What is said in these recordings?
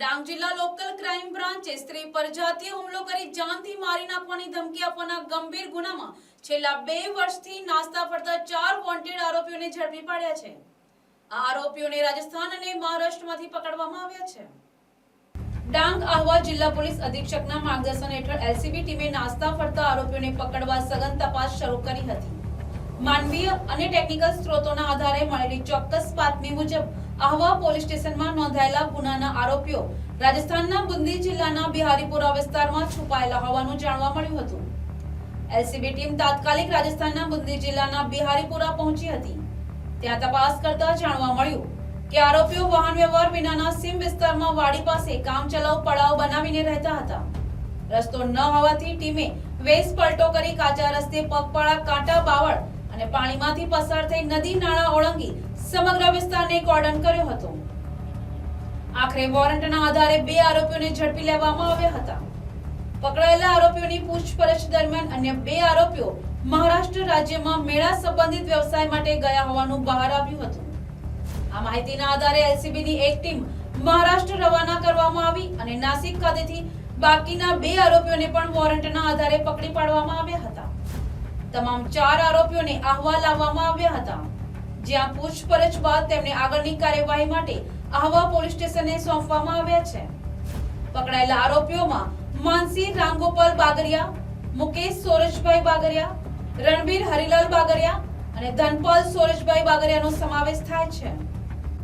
ડાંગ જિલ્લા local crime બ્રાન્ચે સ્ત્રી પર જાતીય હુમલો કરી જાનથી મારી નાખવાની ધમકી આપવાના ગંભીર ગુનામાં છેલ્લા બે વર્ષથી નાસ્તા ફરતા ચાર વોન્ટેડ આરોપીઓને ઝડપી પાડ્યા છે. આ આરોપીઓને રાજસ્થાન અને મહારાષ્ટ્રમાંથી પકડવામાં આવ્યા છે. ડાંગ આહવા જિલ્લા પોલીસ અધિક્ષકના માર્ગદર્શન હેઠળ એલસીબી ટીમે નાસ્તા ફરતા આરોપીઓને પકડવા સઘન તપાસ શરૂ કરી હતી. માનવીય અને ટેકનિકલ સ્ત્રોતોના આધારે મળેલી ચોક્કસ બાતમી મુજબ આહવા પોલીસ સ્ટેશનમાં નોંધાયેલા ગુનાના આરોપીઓ રાજસ્થાનના બુંદી જિલ્લાના બિહારીપુરા વિસ્તારમાં છુપાયેલા હોવાનું જાણવા મળ્યું હતું. એલસીબી ટીમ તાત્કાલિક રાજસ્થાનના બુંદી જિલ્લાના બિહારીપુરા પહોંચી હતી. ત્યાં તપાસ કરતા જાણવા મળ્યું કે આરોપીઓ વાહન વ્યવહાર વિનાના સીમ વિસ્તારમાં વાડી પાસે કામચલાઉ પડાવ બનાવીને રહેતા હતા. રસ્તો ન હોવાથી ટીમે વેશ પલટો કરી કાચા રસ્તે પગપાળા કાંટા બાવળ અને પાણીમાંથી પસાર થઈ નદી નાળા ઓળંગી સમગ્ર વિસ્તારને કોર્ડન કર્યો હતો. આખરે વોરંટના આધારે બે આરોપીઓને ઝડપી લેવામાં આવ્યા હતા. પકડાયેલા આરોપીઓની પૂછપરછ દરમિયાન અન્ય બે આરોપીઓ મહારાષ્ટ્ર રાજ્યમાં મેળા સંબંધિત વ્યવસાય માટે ગયા હોવાનું બહાર આવ્યું હતું. આ માહિતીના આધારે એલસીબીની એક ટીમ મહારાષ્ટ્ર રવાના કરવામાં આવી અને નાસિક ખાતેથી બાકીના બે આરોપીઓને પણ વોરંટના આધારે પકડી પાડવામાં આવ્યા હતા. તમામ ચાર આરોપીઓને આહવા લાવવામાં આવ્યા હતા. જ્યાં પૂછપરછ બાદ તેમને આગળની કાર્યવાહી માટે આહવા પોલીસ સ્ટેશને સોંપવામાં આવ્યા છે. પકડાયેલા આરોપીઓમાં માનસી રામગોપાલ બાગરિયા, મુકેશ સોરજભાઈ બાગરિયા, રણબીર હરિલાલ બાગરિયા અને ધનપાલ સોરજભાઈ બાગરિયાનો સમાવેશ થાય છે.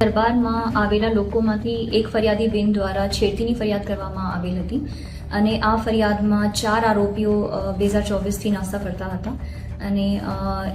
દરબારમાં આવેલા લોકોમાંથી એક ફરિયાદી બેન દ્વારા છેડતીની ફરિયાદ કરવામાં આવેલ હતી. અને આ ફરિયાદમાં ચાર આરોપીઓ બે હજાર ચોવીસથી નાસ્તા કરતા હતા. અને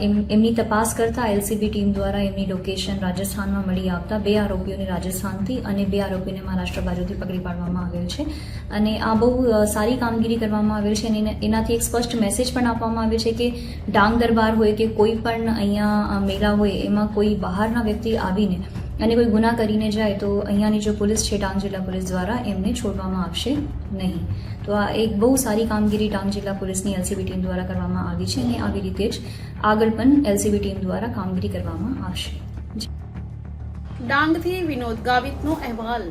એમ, એમની તપાસ કરતા એલસીબી ટીમ દ્વારા એમની લોકેશન રાજસ્થાનમાં મળી આવતા બે આરોપીઓને રાજસ્થાનથી અને બે આરોપીને મહારાષ્ટ્ર બાજુથી પકડી પાડવામાં આવેલ છે. અને આ બહુ સારી કામગીરી કરવામાં આવેલ છે અને એના- એનાથી એક સ્પષ્ટ મેસેજ પણ આપવામાં આવે છે કે ડાંગ દરબાર હોય કે કોઈ પણ અહીંયા મેળા હોય, એમાં કોઈ બહારના વ્યક્તિ આવીને અને કોઈ ગુના કરીને જાય તો અહીંયાની જો પોલીસ છે, ડાંગ જિલ્લા પોલીસ દ્વારા એમને છોડવામાં આવશે નહીં. તો આ એક બહુ સારી કામગીરી ડાંગ જિલ્લા પોલીસની એલસીબી ટીમ દ્વારા કરવામાં આવી છે અને આવી રીતે જ આગળ પણ એલસીબી ટીમ દ્વારા કામગીરી કરવામાં આવશે. ડાંગથી વિનોદ ગાવિતનો અહેવાલ.